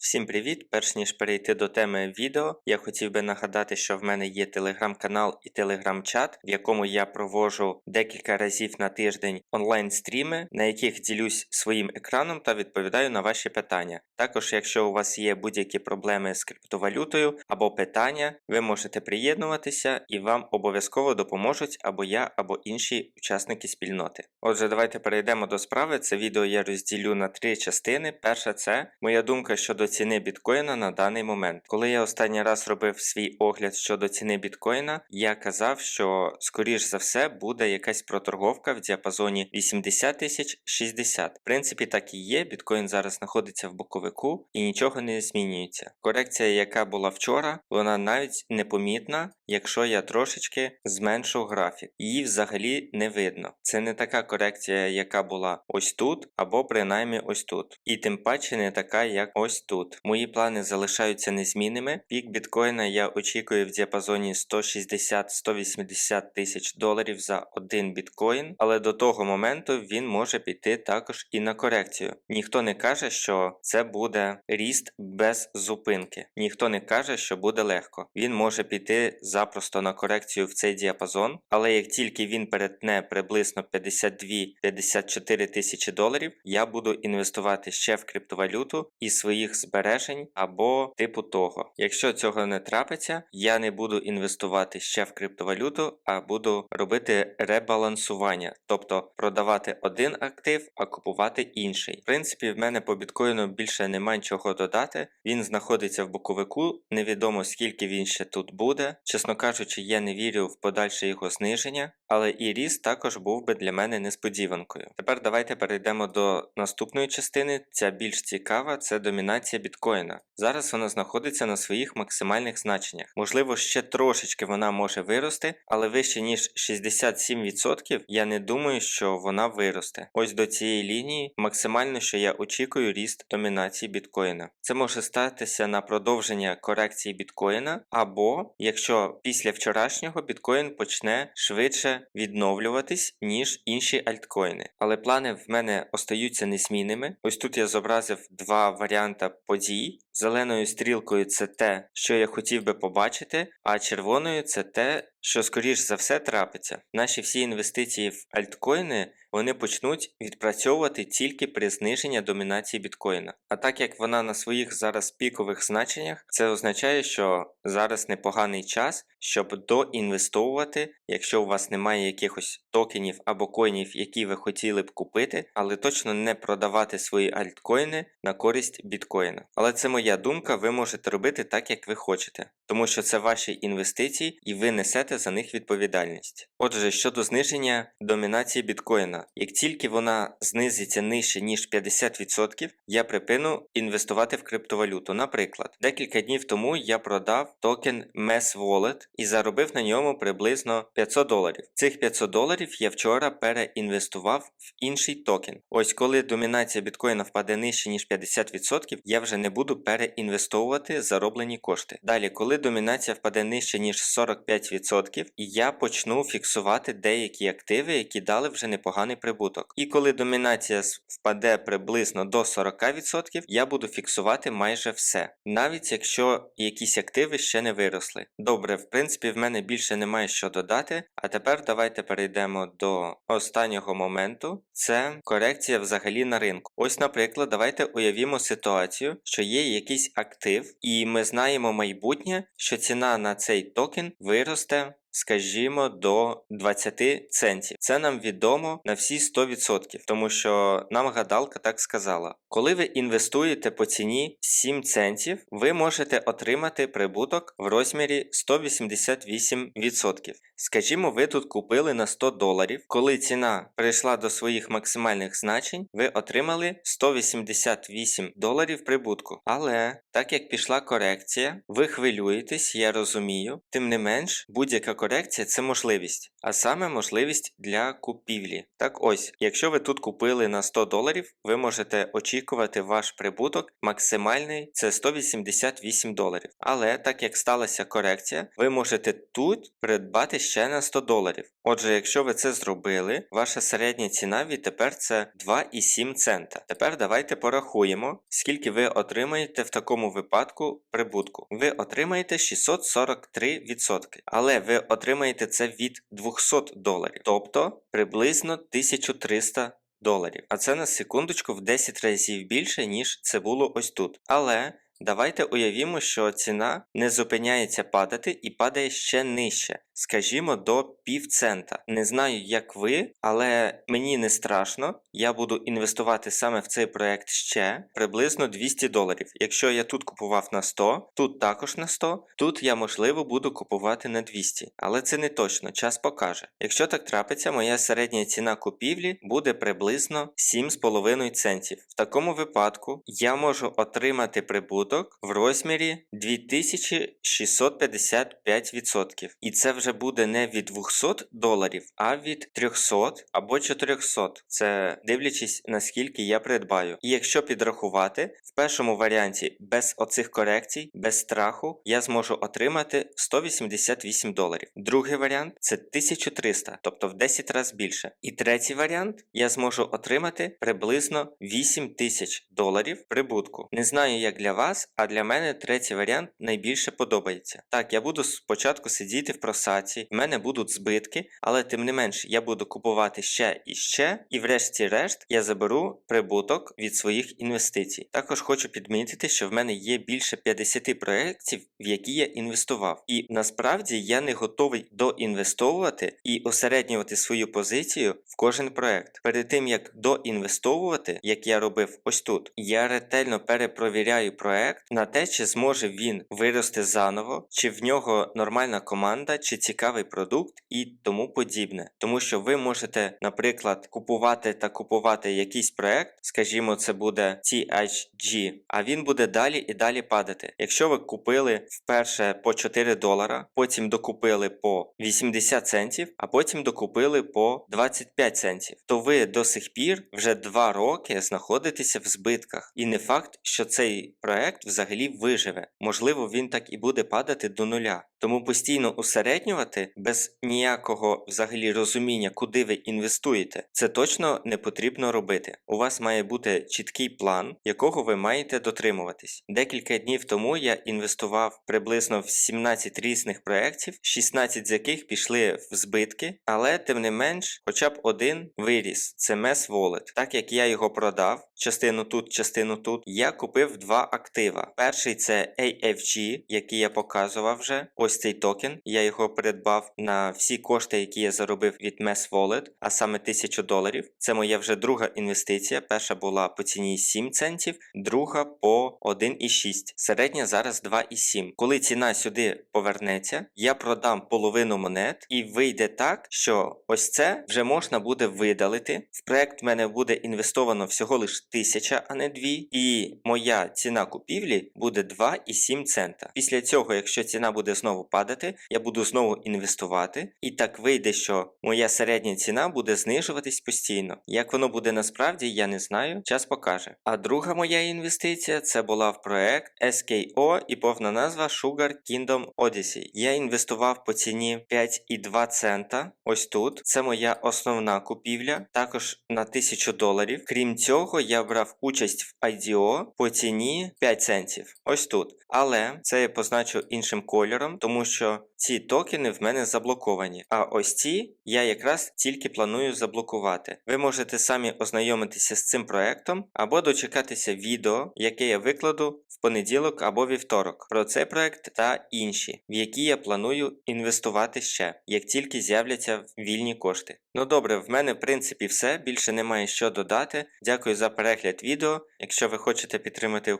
Всім привіт! Перш ніж перейти до теми відео, я хотів би нагадати, що в мене є телеграм-канал і телеграм-чат, в якому я провожу декілька разів на тиждень онлайн-стріми, на яких ділюсь своїм екраном та відповідаю на ваші питання. Також, якщо у вас є будь-які проблеми з криптовалютою або питання, ви можете приєднуватися і вам обов'язково допоможуть або я, або інші учасники спільноти. Отже, давайте перейдемо до справи. Це відео я розділю на три частини. Перша це моя думка щодо ціни біткоїна на даний момент. Коли я останній раз робив свій огляд щодо ціни біткоїна, я казав, що скоріш за все буде якась проторговка в діапазоні 80 тисяч 60. В принципі, так і є. Біткоін зараз знаходиться в боковику і нічого не змінюється. Корекція, яка була вчора, вона навіть непомітна, якщо я трошечки зменшу графік. Її взагалі не видно. Це не така корекція, яка була ось тут, або принаймні ось тут. І тим паче не така, як ось тут. Мої плани залишаються незмінними. Пік біткоїна я очікую в діапазоні 160-180 тисяч доларів за один біткоін, але до того моменту він може піти також і на корекцію. Ніхто не каже, що це буде ріст без зупинки. Ніхто не каже, що буде легко. Він може піти запросто на корекцію в цей діапазон, але як тільки він перетне приблизно 52-54 тисячі доларів, я буду інвестувати ще в криптовалюту і своїх збережень або типу того. Якщо цього не трапиться, я не буду інвестувати ще в криптовалюту, а буду робити ребалансування, тобто продавати один актив, а купувати інший. В принципі, в мене по біткоїну більше немає чого додати. Він знаходиться в боковику, невідомо скільки він ще тут буде. Чесно кажучи, я не вірю в подальше його зниження, але і ріст також був би для мене несподіванкою. Тепер давайте перейдемо до наступної частини. Ця більш цікава це домінація біткоїна. Зараз вона знаходиться на своїх максимальних значеннях. Можливо, ще трошечки вона може вирости, але вище ніж 67% я не думаю, що вона виросте. Ось до цієї лінії максимально, що я очікую, ріст домінації біткоїна. Це може статися на продовження корекції біткоїна, або якщо після вчорашнього біткоін почне швидше відновлюватись, ніж інші альткоїни. Але плани в мене остаються незмінними. Ось тут я зобразив два варіанти подій. Зеленою стрілкою це те, що я хотів би побачити, а червоною це те, що скоріш за все трапиться. Наші всі інвестиції в альткоїни вони почнуть відпрацьовувати тільки при зниженні домінації біткоїна. А так як вона на своїх зараз пікових значеннях, це означає, що зараз непоганий час, щоб доінвестовувати, якщо у вас немає якихось токенів або коїнів, які ви хотіли б купити, але точно не продавати свої альткоїни на користь біткоїна. Але це моя думка, ви можете робити так, як ви хочете, тому що це ваші інвестиції і ви несете за них відповідальність. Отже, щодо зниження домінації біткоїна, як тільки вона знизиться нижче ніж 50%, я припину інвестувати в криптовалюту. Наприклад, декілька днів тому я продав токен MES Wallet і заробив на ньому приблизно 500 доларів. Цих 500 доларів я вчора переінвестував в інший токен. Ось коли домінація біткоїна впаде нижче ніж 50%, я вже не буду переінвестовувати зароблені кошти. Далі, коли домінація впаде нижче ніж 45%, я почну фіксувати деякі активи, які дали вже непоганий прибуток. І коли домінація впаде приблизно до 40%, я буду фіксувати майже все, навіть якщо якісь активи ще не виросли. Добре, в принципі, в мене більше немає що додати. А тепер давайте перейдемо до останнього моменту. Це корекція взагалі на ринку. Ось, наприклад, давайте уявімо ситуацію, що є якийсь актив, і ми знаємо майбутнє, що ціна на цей токен виросте скажімо, до 20 центів. Це нам відомо на всі 100%, тому що нам гадалка так сказала. Коли ви інвестуєте по ціні 7 центів, ви можете отримати прибуток в розмірі 188%. Скажімо, ви тут купили на 100 доларів. Коли ціна прийшла до своїх максимальних значень, ви отримали 188 доларів прибутку. Але так як пішла корекція, ви хвилюєтесь, я розумію, тим не менш, будь-яка корекція це можливість, а саме можливість для купівлі. Так ось, якщо ви тут купили на 100 доларів, ви можете очікувати ваш прибуток максимальний це 188 доларів. Але так як сталася корекція, ви можете тут придбати ще на 100 доларів. Отже, якщо ви це зробили, ваша середня ціна відтепер це 2,7 цента. Тепер давайте порахуємо, скільки ви отримаєте в такому випадку прибутку. Ви отримаєте 643%, але ви отримаєте це від 200 доларів, тобто приблизно 1300 доларів. А це на секундочку в 10 разів більше, ніж це було ось тут. Але давайте уявімо, що ціна не зупиняється падати і падає ще нижче, скажімо, до півцента. Не знаю, як ви, але мені не страшно. Я буду інвестувати саме в цей проект ще приблизно 200 доларів. Якщо я тут купував на 100, тут також на 100, тут я можливо буду купувати на 200. Але це не точно, час покаже. Якщо так трапиться, моя середня ціна купівлі буде приблизно 7,5 центів. В такому випадку я можу отримати прибуток в розмірі 2655%. І це вже буде не від 200 доларів, а від 300 або 400. Це дивлячись наскільки я придбаю. І якщо підрахувати, в першому варіанті без оцих корекцій, без страху, я зможу отримати 188 доларів. Другий варіант це 1300, тобто в 10 разів більше. І третій варіант я зможу отримати приблизно 8000 доларів прибутку. Не знаю, як для вас, а для мене третій варіант найбільше подобається. Так, я буду спочатку сидіти в просаці, в мене будуть збитки, але тим не менш я буду купувати ще і ще, і врешті-решт я заберу прибуток від своїх інвестицій. Також хочу підмітити, що в мене є більше 50 проєктів, в які я інвестував. І насправді я не готовий доінвестовувати і усереднювати свою позицію в кожен проект. Перед тим як доінвестовувати, як я робив ось тут, я ретельно перепровіряю проект на те, чи зможе він вирости заново, чи в нього нормальна команда, чи цікавий продукт і тому подібне. Тому що ви можете, наприклад, купувати та купувати якийсь проект, скажімо, це буде THG, а він буде далі і далі падати. Якщо ви купили вперше по 4 долара, потім докупили по 80 центів, а потім докупили по 25 центів, то ви до сих пір вже 2 роки знаходитеся в збитках. І не факт, що цей проект взагалі виживе. Можливо, він так і буде падати до нуля. Тому постійно усереднювати без ніякого взагалі розуміння, куди ви інвестуєте, це точно не потрібно робити. У вас має бути чіткий план, якого ви маєте дотримуватись. Декілька днів тому я інвестував приблизно в 17 різних проєктів, 16 з яких пішли в збитки, але тим не менш, хоча б один виріс це MES Wallet. Так як я його продав, частину тут, частину тут, я купив два актива. Перший це AFG, який я показував вже. Ось цей токен. Я його придбав на всі кошти, які я заробив від MES Wallet, а саме 1000 доларів. Це моя вже друга інвестиція. Перша була по ціні 7 центів, друга по 1,6. Середня зараз 2,7. Коли ціна сюди повернеться, я продам половину монет і вийде так, що ось це вже можна буде видалити. В проект в мене буде інвестовано всього лише 1000, а не 2. І моя ціна купівлі буде 2,7 цента. Після цього, якщо ціна буде знову падати, я буду знову інвестувати. І так вийде, що моя середня ціна буде знижуватись постійно. Як воно буде насправді, я не знаю, час покаже. А друга моя інвестиція це була в проект SKO і повна назва Sugar Kingdom Odyssey. Я інвестував по ціні 5,2 цента. Ось тут. Це моя основна купівля, також на 1000 доларів. Крім цього, я брав участь в IDO по ціні 5 центів. Ось тут. Але це я позначу іншим кольором, тому що ці токени в мене заблоковані. А ось ці я якраз тільки планую заблокувати. Ви можете самі ознайомитися з цим проектом або дочекатися відео, яке я викладу в понеділок або вівторок про цей проект та інші, в які я планую інвестувати ще, як тільки з'являться вільні кошти. Ну добре, в мене в принципі все. Більше немає що додати. Дякую за перегляд відео. Якщо ви хочете підтримати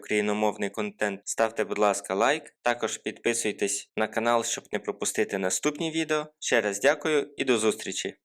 україномовний контент, ставте, будь ласка, лайк. Також підписуйтесь на канал, щоб не пропустити наступні відео. Ще раз дякую і до зустрічі!